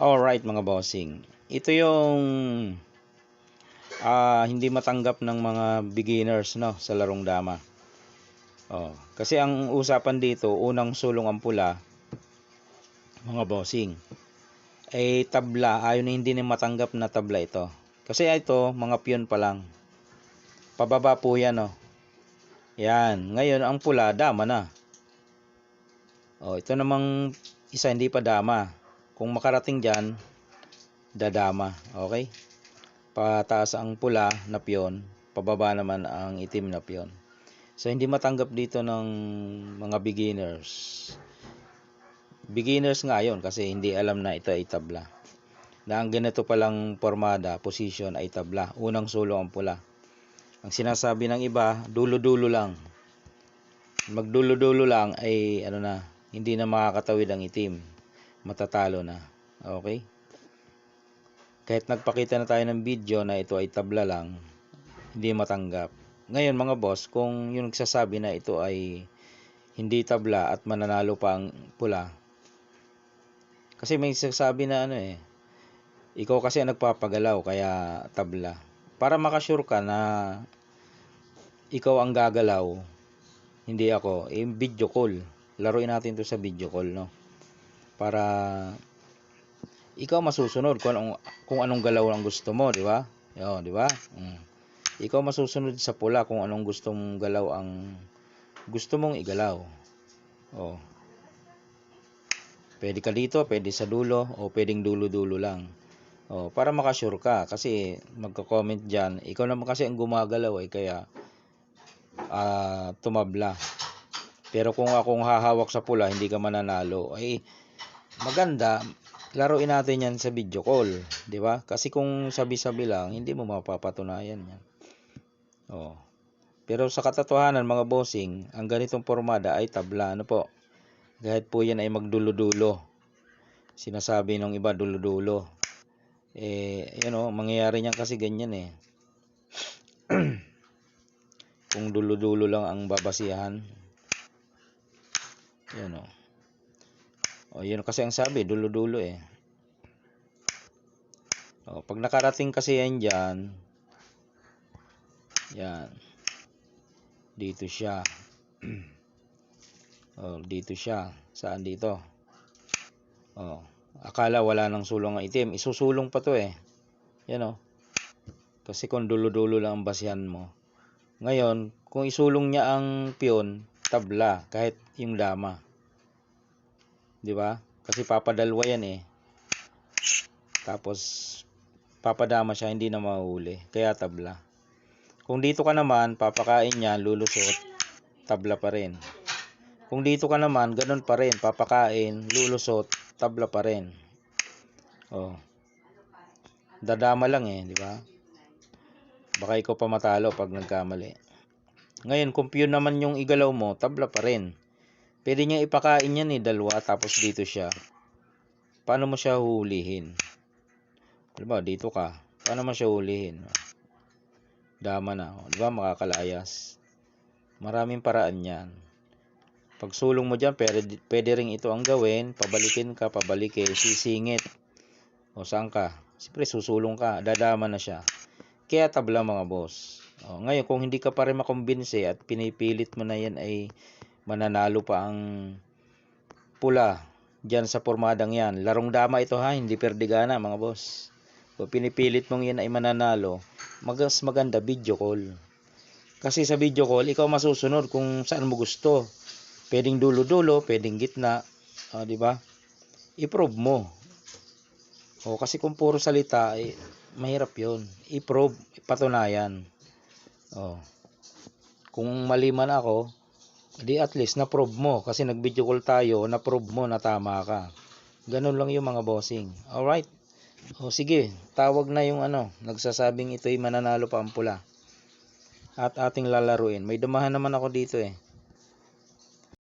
Alright mga bossing. Ito yung ah, hindi matanggap ng mga beginners no sa larong dama. Oh, kasi ang usapan dito, unang sulong ang pula mga bossing. Ay tabla, ayon na hindi na matanggap na tabla ito. Kasi ito, mga piyon pa lang. Pababa po yan oh. Yan, ngayon ang pula dama na. Oh, ito namang isa hindi pa dama. Kung makarating dyan, dadama. Okay? Pataas ang pula na piyon, pababa naman ang itim na piyon. So, hindi matanggap dito ng mga beginners. Beginners nga yon kasi hindi alam na ito ay tabla. Na ang ganito palang formada, position ay tabla. Unang sulo ang pula. Ang sinasabi ng iba, dulo-dulo lang. Magdulo-dulo lang ay ano na, hindi na makakatawid ang itim matatalo na. Okay? Kahit nagpakita na tayo ng video na ito ay tabla lang, hindi matanggap. Ngayon mga boss, kung yung nagsasabi na ito ay hindi tabla at mananalo pa ang pula, kasi may nagsasabi na ano eh, ikaw kasi ang nagpapagalaw kaya tabla. Para makasure ka na ikaw ang gagalaw, hindi ako, eh, video call. Laruin natin to sa video call, no? Para ikaw masusunod kung anong, kung anong galaw ang gusto mo, di ba? Yo, di ba? Mm. Ikaw masusunod sa pula kung anong gustong galaw ang gusto mong igalaw. Oh. Pwede ka dito, pwede sa dulo, o pwedeng dulo-dulo lang. Oh, para makasure ka kasi magko-comment diyan, ikaw naman kasi ang gumagalaw eh kaya ah tumabla. Pero kung akong hahawak sa pula, hindi ka mananalo, ay maganda, laruin natin yan sa video call, di ba? Kasi kung sabi-sabi lang, hindi mo mapapatunayan yan. Oh. Pero sa katotohanan, mga bossing, ang ganitong formada ay tabla, ano po? Kahit po yan ay magdulo-dulo. Sinasabi ng iba, dulo-dulo. Eh, you know, mangyayari niyan kasi ganyan eh. kung dulo-dulo lang ang babasihan. Yan oh. O, yun kasi ang sabi, dulo-dulo eh. O, pag nakarating kasi yan dyan, yan. Dito siya. o, dito siya. Saan dito? O, akala wala nang sulong ang itim. Isusulong pa to eh. Yan o. Kasi kung dulo-dulo lang ang basihan mo. Ngayon, kung isulong niya ang piyon, tabla, kahit yung dama. 'Di ba? Kasi papadalwa 'yan eh. Tapos papadama siya hindi na mahuli, kaya tabla. Kung dito ka naman, papakain niya, lulusot, tabla pa rin. Kung dito ka naman, ganun pa rin, papakain, lulusot, tabla pa rin. Oh. Dadama lang eh, di ba? Baka ikaw pa matalo pag nagkamali. Ngayon, kung yun naman yung igalaw mo, tabla pa rin. Pwede niya ipakain yan eh, dalawa, tapos dito siya. Paano mo siya hulihin? Diba, dito ka. Paano mo siya hulihin? Dama na. Diba, makakalayas. Maraming paraan yan. Pag sulong mo dyan, pwede, pwede rin ito ang gawin. Pabalikin ka, pabalikin, sisingit. O, saan ka? Siyempre, susulong ka. Dadama na siya. Kaya tabla mga boss. O, ngayon, kung hindi ka pa rin makumbinse at pinipilit mo na yan ay mananalo pa ang pula dyan sa pormadang yan. Larong dama ito ha, hindi perdigana mga boss. Kung pinipilit mong yan ay mananalo, magas maganda video call. Kasi sa video call, ikaw masusunod kung saan mo gusto. Pwedeng dulo-dulo, pwedeng gitna, uh, di ba? I-probe mo. O kasi kung puro salita, eh, mahirap 'yon. I-probe, patunayan. O. Kung mali man ako, di at least na-prove mo kasi nag-video call tayo, na-prove mo na tama ka. Ganun lang yung mga bossing. Alright? O sige, tawag na yung ano, nagsasabing ito'y mananalo pa ang pula. At ating lalaruin. May dumahan naman ako dito eh.